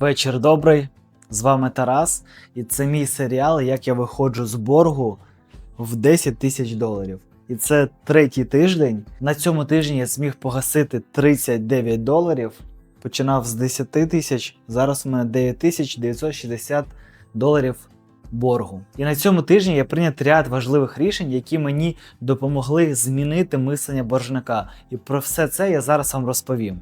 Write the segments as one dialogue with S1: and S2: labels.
S1: Вечір добрий. З вами Тарас, і це мій серіал, як я виходжу з боргу в 10 тисяч доларів. І це третій тиждень. На цьому тижні я зміг погасити 39 доларів. Починав з 10 тисяч, зараз у мене 9960 доларів боргу. І на цьому тижні я прийняв ряд важливих рішень, які мені допомогли змінити мислення боржника. І про все це я зараз вам розповім.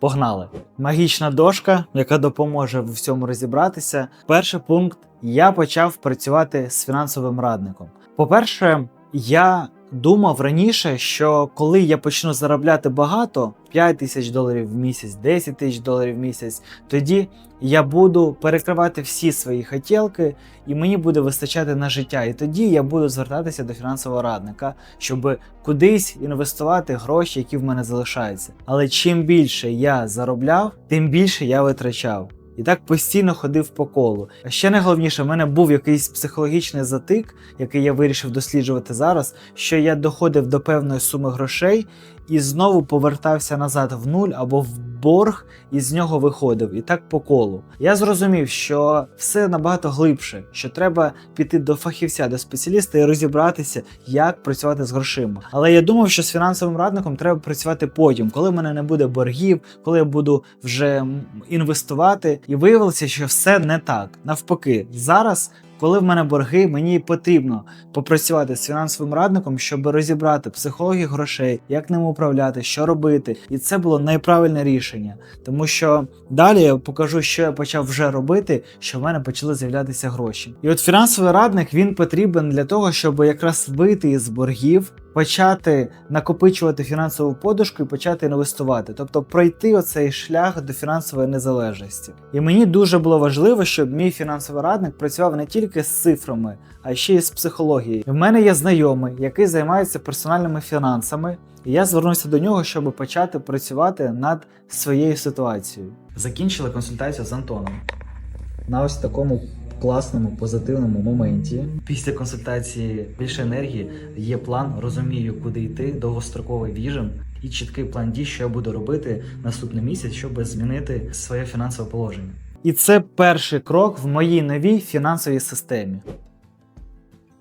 S1: Погнали! Магічна дошка, яка допоможе в всьому розібратися. Перший пункт: я почав працювати з фінансовим радником. По-перше, я думав раніше, що коли я почну заробляти багато 5 тисяч доларів в місяць, 10 тисяч доларів в місяць, тоді я буду перекривати всі свої хотілки, і мені буде вистачати на життя. І тоді я буду звертатися до фінансового радника, щоб кудись інвестувати гроші, які в мене залишаються. Але чим більше я заробляв, тим більше я витрачав. І так постійно ходив по колу. А ще найголовніше, в мене був якийсь психологічний затик, який я вирішив досліджувати зараз, що я доходив до певної суми грошей і знову повертався назад в нуль або в борг, і з нього виходив. І так по колу. Я зрозумів, що все набагато глибше, що треба піти до фахівця, до спеціаліста і розібратися, як працювати з грошима. Але я думав, що з фінансовим радником треба працювати потім, коли в мене не буде боргів, коли я буду вже інвестувати. І виявилося, що все не так. Навпаки, зараз. Коли в мене борги, мені потрібно попрацювати з фінансовим радником, щоб розібрати психологію грошей, як ним управляти, що робити. І це було найправильне рішення, тому що далі я покажу, що я почав вже робити, що в мене почали з'являтися гроші. І от фінансовий радник він потрібен для того, щоб якраз вийти із боргів. Почати накопичувати фінансову подушку і почати інвестувати, тобто пройти оцей шлях до фінансової незалежності. І мені дуже було важливо, щоб мій фінансовий радник працював не тільки з цифрами, а ще й з психологією. В мене є знайомий, який займається персональними фінансами, і я звернувся до нього, щоб почати працювати над своєю ситуацією. Закінчили консультацію з Антоном. На ось такому класному позитивному моменті. Після консультації більше енергії є план, розумію, куди йти, довгостроковий віжен і чіткий план дій, що я буду робити наступний місяць, щоб змінити своє фінансове положення. І це перший крок в моїй новій фінансовій системі.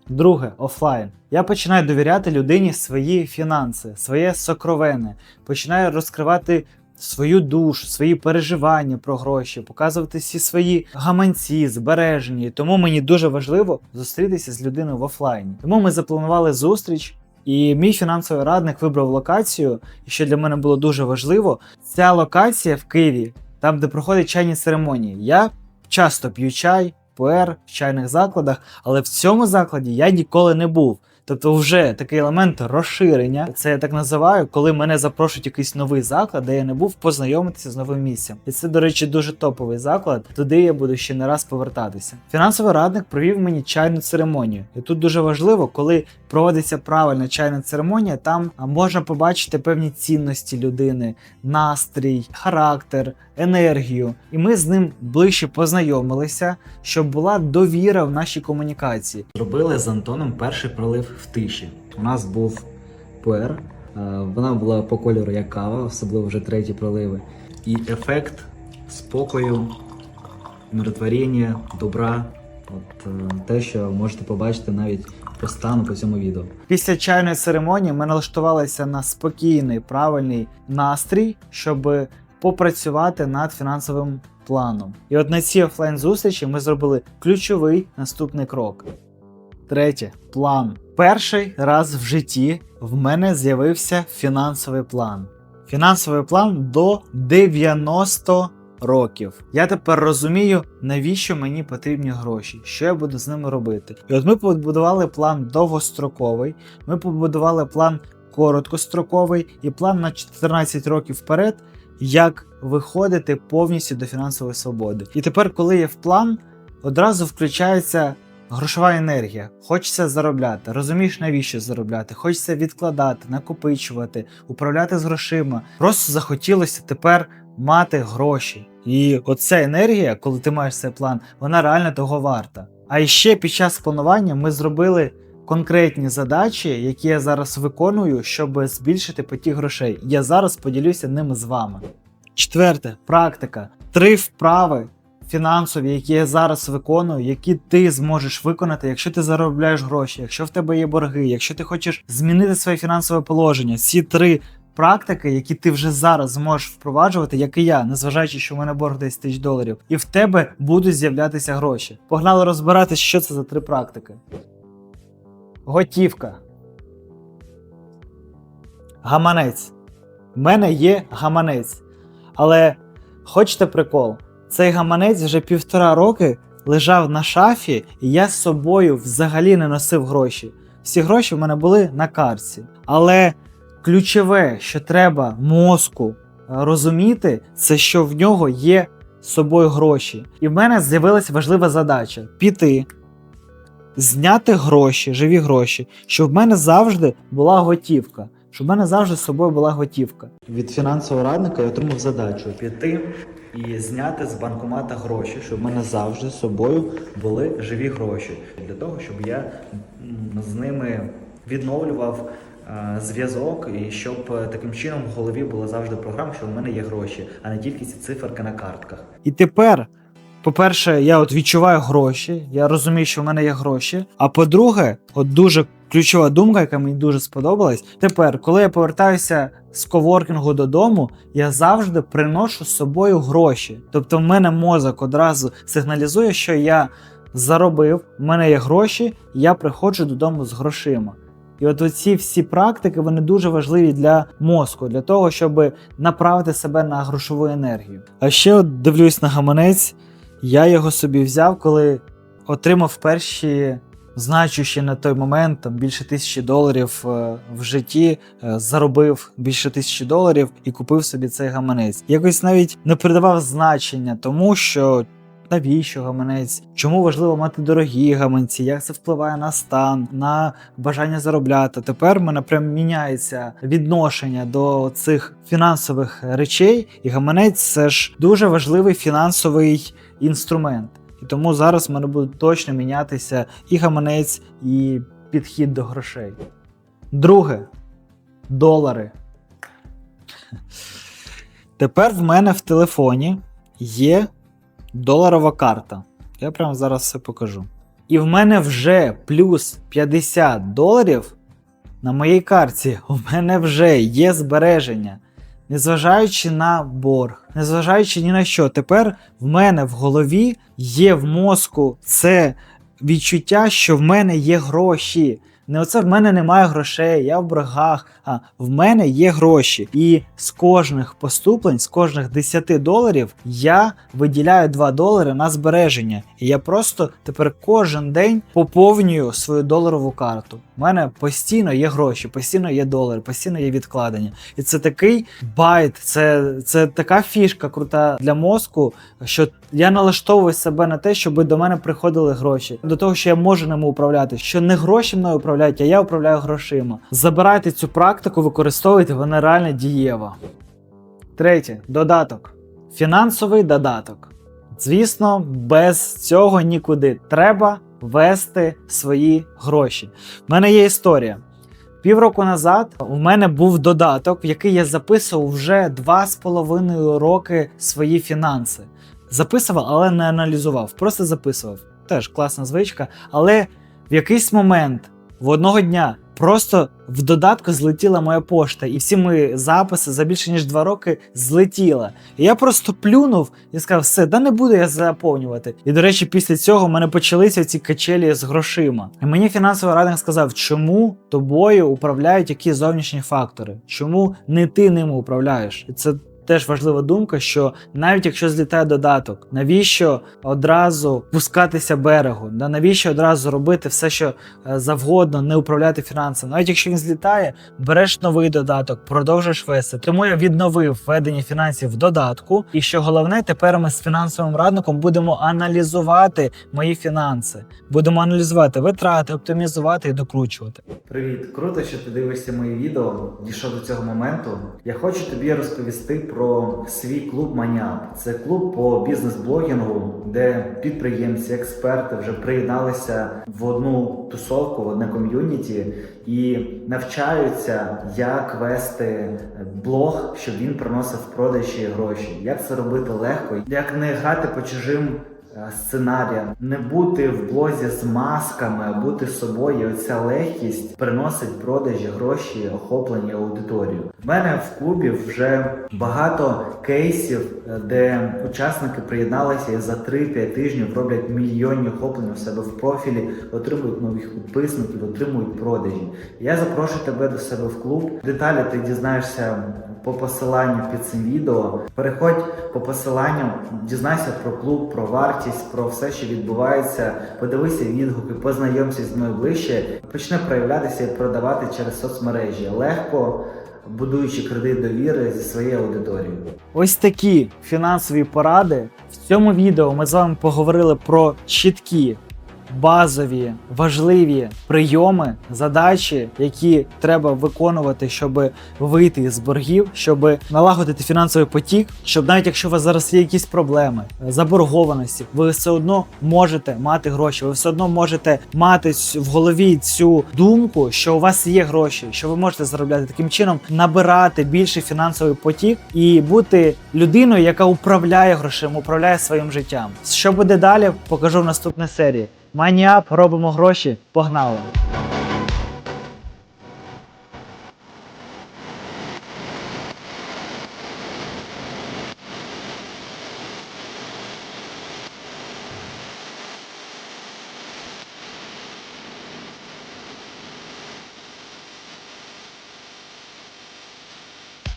S1: Друге офлайн. Я починаю довіряти людині свої фінанси, своє сокровене, починаю розкривати свою душу, свої переживання про гроші, показувати всі свої гаманці, збережені. Тому мені дуже важливо зустрітися з людиною в офлайні. Тому ми запланували зустріч. І мій фінансовий радник вибрав локацію, що для мене було дуже важливо, ця локація в Києві, там, де проходять чайні церемонії. Я часто п'ю чай, пуер в чайних закладах, але в цьому закладі я ніколи не був. Тобто, вже такий елемент розширення, це я так називаю, коли мене запрошують якийсь новий заклад, де я не був, познайомитися з новим місцем. І це, до речі, дуже топовий заклад. Туди я буду ще не раз повертатися. Фінансовий радник провів мені чайну церемонію. І тут дуже важливо, коли проводиться правильна чайна церемонія, там можна побачити певні цінності людини, настрій, характер, енергію. І ми з ним ближче познайомилися, щоб була довіра в нашій комунікації. Зробили з Антоном перший пролив в тиші. У нас був пуер, е, вона була по кольору як кава, особливо вже треті проливи. І ефект спокою, умиротворення, добра. От е, те, що можете побачити навіть по стану по цьому відео. Після чайної церемонії ми налаштувалися на спокійний, правильний настрій, щоб попрацювати над фінансовим планом. І от на цій офлайн зустрічі ми зробили ключовий наступний крок. Третє план. Перший раз в житті в мене з'явився фінансовий план. Фінансовий план до 90 років. Я тепер розумію, навіщо мені потрібні гроші, що я буду з ними робити. І от ми побудували план довгостроковий, ми побудували план короткостроковий і план на 14 років вперед, як виходити повністю до фінансової свободи. І тепер, коли є в план, одразу включається грошова енергія. Хочеться заробляти. Розумієш, навіщо заробляти? Хочеться відкладати, накопичувати, управляти з грошима. Просто захотілося тепер мати гроші. І оця енергія, коли ти маєш цей план, вона реально того варта. А ще під час планування ми зробили конкретні задачі, які я зараз виконую, щоб збільшити потік грошей. Я зараз поділюся ними з вами. Четверте практика. Три вправи фінансові, які я зараз виконую, які ти зможеш виконати, якщо ти заробляєш гроші, якщо в тебе є борги, якщо ти хочеш змінити своє фінансове положення. Ці три практики, які ти вже зараз зможеш впроваджувати, як і я, незважаючи, що в мене борг 10 тисяч доларів, і в тебе будуть з'являтися гроші. Погнали розбиратися, що це за три практики. Готівка. Гаманець. В мене є гаманець. Але хочете прикол? Цей гаманець вже півтора роки лежав на шафі, і я з собою взагалі не носив гроші. Всі гроші в мене були на картці. Але ключове, що треба мозку е, розуміти, це що в нього є з собою гроші. І в мене з'явилася важлива задача піти, зняти гроші, живі гроші, щоб в мене завжди була готівка. Щоб в мене завжди з собою була готівка. Від фінансового радника я отримав задачу піти і зняти з банкомата гроші, щоб в мене завжди з собою були живі гроші. Для того, щоб я з ними відновлював е, зв'язок, і щоб е, таким чином в голові була завжди програма, що в мене є гроші, а не тільки ці циферки на картках. І тепер. По-перше, я от відчуваю гроші, я розумію, що в мене є гроші. А по-друге, от дуже ключова думка, яка мені дуже сподобалась. Тепер, коли я повертаюся з коворкінгу додому, я завжди приношу з собою гроші. Тобто, в мене мозок одразу сигналізує, що я заробив, в мене є гроші, я приходжу додому з грошима. І от оці всі практики вони дуже важливі для мозку, для того, щоб направити себе на грошову енергію. А ще от дивлюсь на гаманець. Я його собі взяв, коли отримав перші значущі на той момент там більше тисячі доларів е, в житті, е, заробив більше тисячі доларів і купив собі цей гаманець. Якось навіть не придавав значення тому, що. Навіщо гаманець? Чому важливо мати дорогі гаманці? Як це впливає на стан, на бажання заробляти? Тепер в мене прям міняється відношення до цих фінансових речей, і гаманець це ж дуже важливий фінансовий інструмент. І тому зараз в мене буде точно мінятися і гаманець, і підхід до грошей. Друге долари. Тепер в мене в телефоні є доларова карта. Я прямо зараз все покажу. І в мене вже плюс 50 доларів на моїй карті. У мене вже є збереження. Незважаючи на борг, незважаючи ні на що, тепер в мене в голові є в мозку це відчуття, що в мене є гроші. Не оце в мене немає грошей, я в боргах, а в мене є гроші. І з кожних поступлень, з кожних 10 доларів я виділяю 2 долари на збереження. І я просто тепер кожен день поповнюю свою доларову карту. У мене постійно є гроші, постійно є долари, постійно є відкладення. І це такий байт, це, це така фішка крута для мозку, що я налаштовую себе на те, щоб до мене приходили гроші. До того, що я можу ними управляти, що не гроші мною управляють, а я управляю грошима. Забирайте цю практику, використовуйте, вона реально дієва. Третє додаток. Фінансовий додаток. Звісно, без цього нікуди. Треба вести свої гроші. У мене є історія. Півроку назад у мене був додаток, в який я записував вже 2,5 роки свої фінанси. Записував, але не аналізував, просто записував. Теж класна звичка. Але в якийсь момент, в одного дня, просто в додатку злетіла моя пошта, і всі мої записи за більше ніж 2 роки злетіла. І я просто плюнув і сказав, все, да не буду я заповнювати. І до речі, після цього в мене почалися ці качелі з грошима. І мені фінансовий радник сказав, чому тобою управляють які зовнішні фактори, чому не ти ними управляєш. І це теж важлива думка, що навіть якщо злітає додаток, навіщо одразу пускатися берегу? Навіщо одразу робити все, що е, завгодно, не управляти фінансами? Навіть якщо він злітає, береш новий додаток, продовжуєш вести. Тому я відновив ведення фінансів в додатку. І що головне, тепер ми з фінансовим радником будемо аналізувати мої фінанси, будемо аналізувати витрати, оптимізувати і докручувати. Привіт, круто, що ти дивишся мої відео. Дійшов до цього моменту. Я хочу тобі розповісти про про свій клуб Маняп. Це клуб по бізнес-блогінгу, де підприємці, експерти вже приєдналися в одну тусовку, в одне ком'юніті і навчаються, як вести блог, щоб він приносив продажі гроші, як це робити легко, як не грати по чужим сценаріям, не бути в блозі з масками, а бути собою. Оця легкість приносить продажі, гроші, охоплення аудиторію. В мене в клубі вже багато кейсів, е, де учасники приєдналися і за 3-5 тижнів роблять мільйонні охоплення в себе в профілі, отримують нових підписників, отримують продажі. Я запрошую тебе до себе в клуб. Деталі ти дізнаєшся по посиланню під цим відео. Переходь по посиланню, дізнайся про клуб, про вартість, про все, що відбувається. Подивися відгуки, познайомся зі мною ближче. Почне проявлятися і продавати через соцмережі легко. Будуючи кредит довіри зі своєю аудиторією. Ось такі фінансові поради. В цьому відео ми з вами поговорили про чіткі базові важливі прийоми, задачі, які треба виконувати, щоб вийти з боргів, щоб налагодити фінансовий потік, щоб навіть якщо у вас зараз є якісь проблеми, заборгованості, ви все одно можете мати гроші, ви все одно можете мати в голові цю думку, що у вас є гроші, що ви можете заробляти таким чином, набирати більший фінансовий потік і бути людиною, яка управляє грошима, управляє своїм життям. Що буде далі, покажу в наступній серії. Маніап, робимо гроші, погнали!